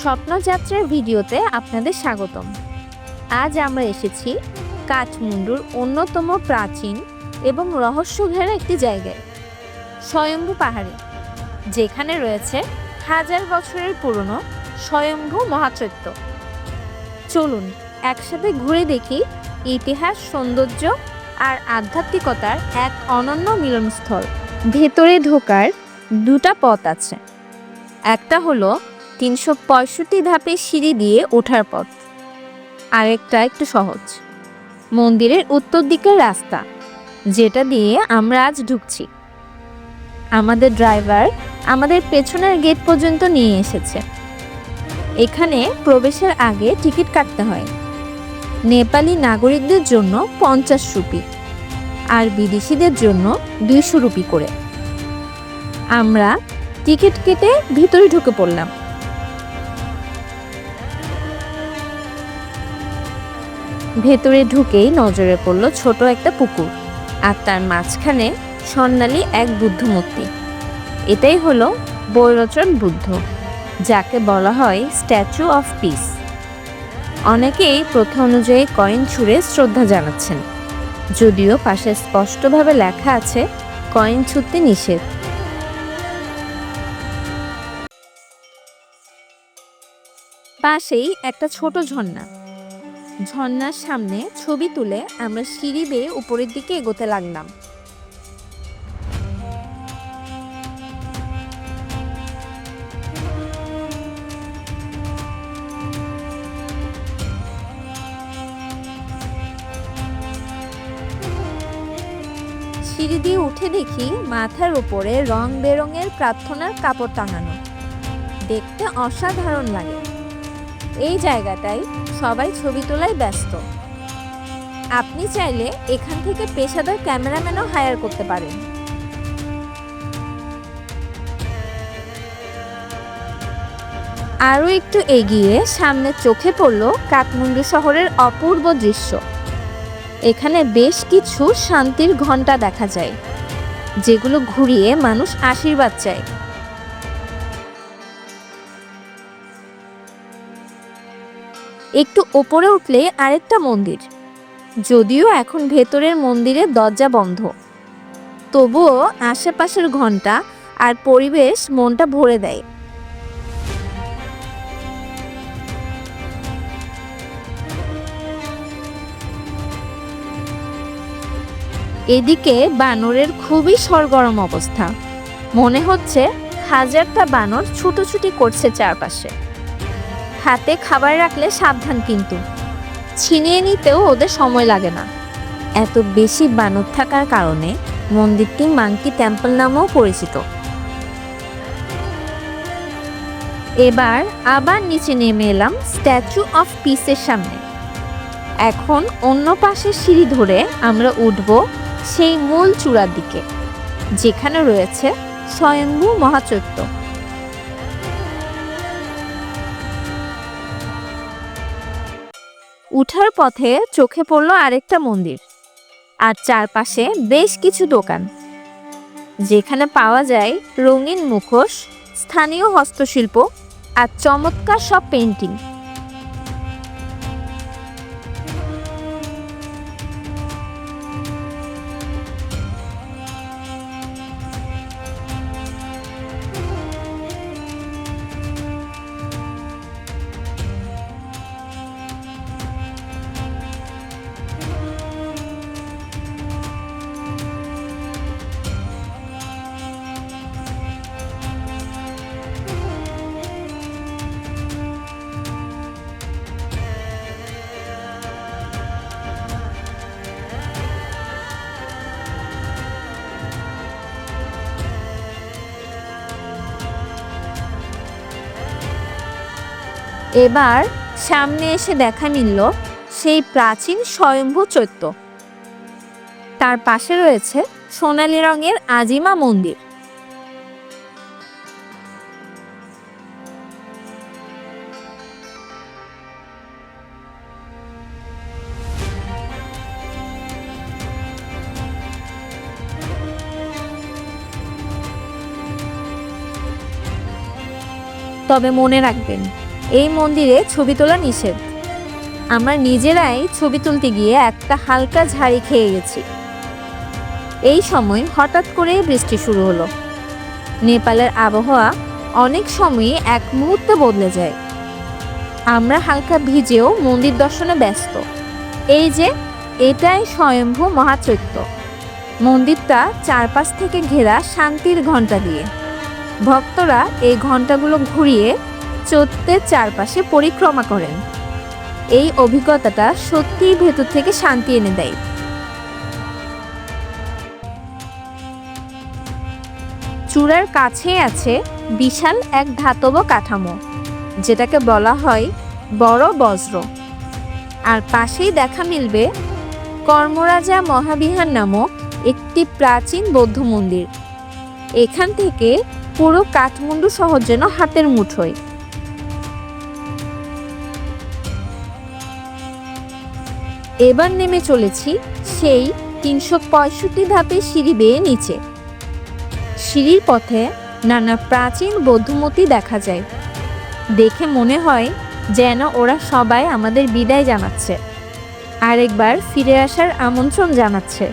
স্বপ্নযাত্রার ভিডিওতে আপনাদের স্বাগতম। আজ আমরা এসেছি কাঠমান্ডুর অন্যতম প্রাচীন এবং রহস্য ঘেরা একটি জায়গায়, স্বয়ম্ভু পাহাড়ে, যেখানে রয়েছে হাজার বছরের পুরনো স্বয়ম্ভু মহাচৈত্য। চলুন একসাথে ঘুরে দেখি ইতিহাস, সৌন্দর্য আর আধ্যাত্মিকতার এক অনন্য মিলনস্থল। ভেতরে ঢোকার দুটা পথ আছে। একটা হলো তিনশো পঁয়ষট্টি ধাপে সিঁড়ি দিয়ে ওঠার পথ। আরেকটা একটু সহজ। মন্দিরের উত্তর দিকের রাস্তা, যেটা দিয়ে আমরা আজ ঢুকছি। আমাদের ড্রাইভার আমাদের পেছনের গেট পর্যন্ত নিয়ে এসেছে। এখানে প্রবেশের আগে টিকিট কাটতে হয়। নেপালি নাগরিকদের জন্য পঞ্চাশ রুপি আর বিদেশিদের জন্য দুইশো রুপি করে। আমরা টিকিট কেটে ভিতরে ঢুকে পড়লাম। ভেতরে ঢুকেই নজরে পড়ল ছোট একটা পুকুর আর তার মাঝখানে স্বর্ণালী এক বুদ্ধ মূর্তি। এটাই হলো বৈরচন বুদ্ধ, যাকে বলা হয় স্ট্যাচু অফ পিস। অনেকেই প্রথা অনুযায়ী কয়েন ছুঁড়ে শ্রদ্ধা জানাচ্ছেন। যদিও পাশে স্পষ্টভাবে লেখা আছে, কয়েন ছুঁতে নিষেধ। পাশেই একটা ছোট ঝর্ণা। ঝর্ণার সামনে ছবি তুলে আমরা সিঁড়ি বেয়ে উপরের দিকে এগোতে লাগলাম। সিঁড়ি দিয়ে উঠে দেখি মাথার উপরে রং বেরঙের প্রার্থনার কাপড় টাঙানো। দেখতে অসাধারণ লাগে। এই জায়গাটায় সবাই ছবি তোলায় ব্যস্ত। আপনি চাইলে এখান থেকে পেশাদার ক্যামেরাম্যানও হায়ার করতে পারেন। আরও একটু এগিয়ে সামনে চোখে পড়ল কাঠমান্ডু শহরের অপূর্ব দৃশ্য। এখানে বেশ কিছু শান্তির ঘণ্টা দেখা যায়, যেগুলো ঘুরিয়ে মানুষ আশীর্বাদ চায়। একটু ওপরে উঠলে আরেকটা মন্দির। যদিও এখন ভেতরের মন্দিরের দরজা বন্ধ। তবুও আশেপাশের ঘণ্টা আর পরিবেশ মনটা ভরে দেয়। এদিকে বানরের খুবই সরগরম অবস্থা। মনে হচ্ছে হাজারটা বানর ছুটোছুটি করছে চারপাশে। হাতে খাবার রাখলে সাবধান কিন্তু। ছিনিয়ে নিতেও ওদের সময় লাগে না। এত বেশি বানর থাকার কারণে মন্দিরটি মাংকি টেম্পল নামেও পরিচিত। এবার আবার নিচে নেমে এলাম স্ট্যাচু অফ পিসের সামনে। এখন অন্য পাশের সিঁড়ি ধরে আমরা উঠব সেই মূল চূড়ার দিকে, যেখানে রয়েছে স্বয়ম্ভু মহাচৈত্য। উঠার পথে চোখে পড়ল আরেকটা মন্দির। আর চারপাশে বেশ কিছু দোকান। যেখানে পাওয়া যায় রঙিন মুখোশ, স্থানীয় হস্তশিল্প আর চমৎকার সব পেন্টিং এবার সামনে এসে দেখা মিলল সেই প্রাচীন স্বয়ম্ভু চৈত্য। তার পাশে রয়েছে সোনালী রঙের আজিমা মন্দির। তবে মনে রাখবেন এই মন্দিরে ছবি তোলা নিষেধ। আমরা নিজেরাই ছবি তুলতে গিয়ে একটা হালকা ঝাড়ি খেয়ে গেছি। এই সময় হঠাৎ করে বৃষ্টি শুরু হলো। নেপালের আবহাওয়া অনেক সময়ই এক মুহূর্তে বদলে যায়। আমরা হালকা ভিজেও মন্দির দর্শনে ব্যস্ত। এই যে, এটাই স্বয়ম্ভু মহাচৈত্য। মন্দিরটা চারপাশ থেকে ঘেরা শান্তির ঘণ্টা দিয়ে। ভক্তরা এই ঘণ্টাগুলো ঘুরিয়ে চৈত্যের চারপাশে পরিক্রমা করেন। এই অভিজ্ঞতাটা সত্যিই ভেতর থেকে শান্তি এনে দেয়। চূড়ার কাছে আছে বিশাল এক ধাতব কাঠামো, যেটাকে বলা হয় বড় বজ্র। আর পাশেই দেখা মিলবে কর্মরাজা মহাবিহার নামক একটি প্রাচীন বৌদ্ধ মন্দির। এখান থেকে পুরো কাঠমান্ডু শহর যেন হাতের মুঠোয়। এবার নেমে চলেছি সেই তিনশো পঁয়ষট্টি ধাপে সিঁড়ি বেয়ে নিচে। সিঁড়ির পথে নানা প্রাচীন বৌদ্ধমূর্তি দেখা যায়। দেখে মনে হয় যেন ওরা সবাই আমাদের বিদায় জানাচ্ছে। আরেকবার ফিরে আসার আমন্ত্রণ জানাচ্ছে।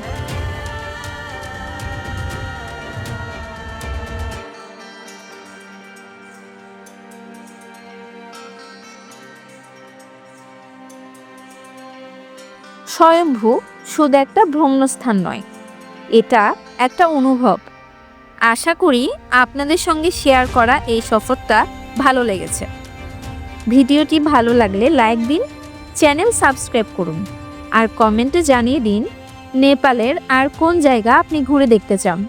স্বয়ম্ভু শুধু একটা ভ্রমণস্থান নয়। এটা একটা অনুভব। আশা করি আপনাদের সঙ্গে শেয়ার করা এই সফরটা ভালো লেগেছে। ভিডিওটি ভালো লাগলে লাইক দিন, চ্যানেল সাবস্ক্রাইব করুন, আর কমেন্টে জানিয়ে দিন, নেপালের আর কোন জায়গা আপনি ঘুরে দেখতে চান।